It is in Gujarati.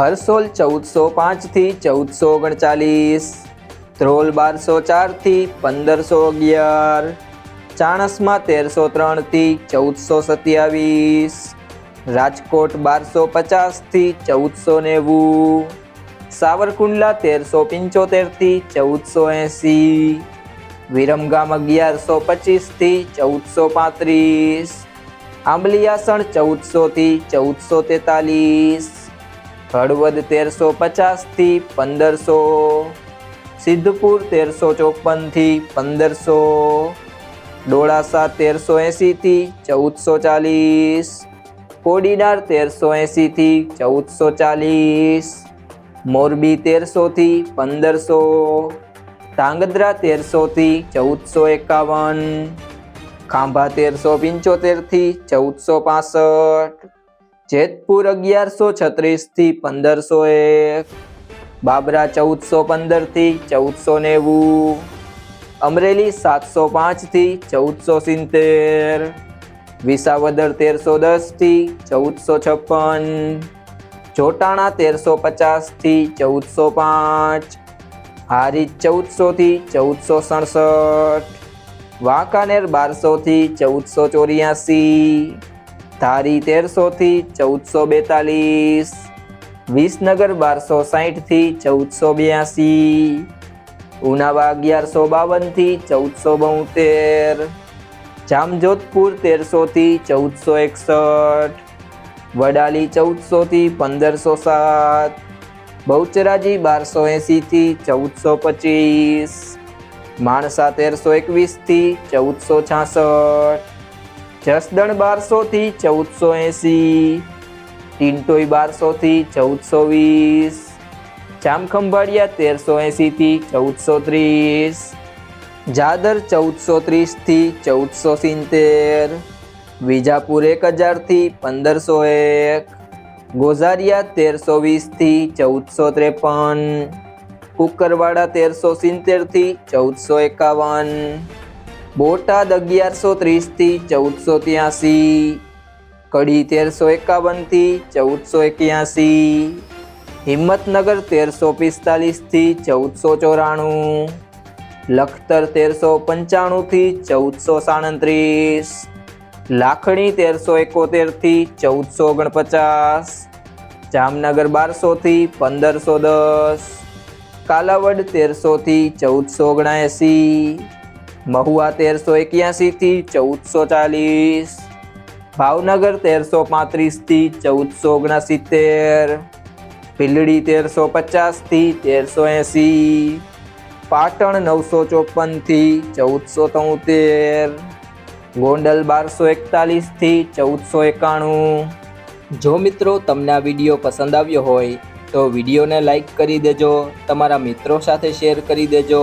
હરસોલ ચૌદસો પાંચથી ચૌદસો ઓગણચાલીસ, ધ્રોલ બારસો ચારથી પંદરસો અગિયાર, ચાણસમાં તેરસો ત્રણથી ચૌદસો સત્યાવીસ, રાજકોટ બારસો પચાસથી ચૌદસો નેવું, સાવરકુંડલા તેરસો પંચોતેરથી ચૌદસો એંસી, વિરમગામ અગિયારસો પચીસથી ચૌદસો પાંત્રીસ આંબલિયાસણ ચૌદસોથી ચૌદસો તેતાલીસ હળવદ તેરસો પચાસથી પંદરસો, સિદ્ધપુર તેરસો ચોપનથી પંદરસો, ડોળાસા તેરસો એંસીથી ચૌદસો ચાલીસ, કોડીનાર તેરસો એંસીથી ચૌદસો ચાલીસ, મોરબી તેરસોથી પંદરસો, ધાંગધ્રા તેરસોથી ચૌદસો એકાવન, ખાંભા તેરસો પંચોતેરથી ચૌદસો પાસઠ જેતપુર અગિયારસો છત્રીસથી પંદરસો એક. બાબરા ચૌદસો પંદરથી ચૌદસો નેવું. અમરેલી સાતસો પાંચથી ચૌદસો સિત્તેર. વિસાવદર તેરસો દસથી ચૌદસો છપ્પન. જોટાણા તેરસો પચાસથી ચૌદસો પાંચ. હારીજ ચૌદસોથી ચૌદસો સડસઠ. વાંકાનેર બારસોથી ચૌદસો ચોર્યાસી. ધારી તેરસોથી ચૌદસો બેતાલીસ. વિસનગર બારસો સાહીઠથી ચૌદસો બ્યાસી. ઉનાવા અગિયારસો બાવનથી ચૌદસો બોતેર. જામજોધપુર તેરસોથી ચૌદસો એકસઠ. વડાલી ચૌદસોથી પંદરસો સાત. બહુચરાજી બારસો એંસીથી ચૌદસો પચીસ. માણસા તેરસો એકવીસથી ચૌદસો છાસઠ. જસદણ બારસોથી ચૌદસો એંસી ટિન્ટોઈ બારસોથી ચૌદસો વીસ, જામખંભાળિયા તેરસો એંસીથી ચૌદસો ત્રીસ, જાદર ચૌદસો ત્રીસથી ચૌદસો સિત્તેર, વિજાપુર એક હજારથી પંદરસો એક, ગોઝારિયા તેરસો વીસથી ચૌદસો ત્રેપન, કુકરવાડા તેરસો સિત્તેરથી ચૌદસો એકાવન બોટાદ અગિયારસો ત્રીસથી ચૌદસો ત્યાસી, કડી તેરસો એકાવનથી ચૌદસો એક્યાસી, હિંમતનગર તેરસો પિસ્તાલીસથી ચૌદસો ચોરાણું, લખતર તેરસો પંચાણુંથી ચૌદસો સાડત્રીસ, લાખણી તેરસો એકોતેરથી ચૌદસો ઓગણપચાસ, જામનગર બારસોથી પંદરસો દસ, કાલાવડ તેરસોથી ચૌદસો ઓગણએંસી મહુવા તેરસો એક્યાસીથી ચૌદસો ચાલીસ. ભાવનગર તેરસો પાંત્રીસથી ચૌદસો ઓગણસિત્તેર. ભીલડી તેરસો પચાસથી તેરસો એંસી. પાટણ નવસો ચોપનથી ચૌદસો તોતેર. ગોંડલ બારસો એકતાલીસથી ચૌદસો એકાણું. જો મિત્રો તમને આ વીડિયો પસંદ આવ્યો હોય તો વિડીયોને લાઈક કરી દેજો, તમારા મિત્રો સાથે શેર કરી દેજો.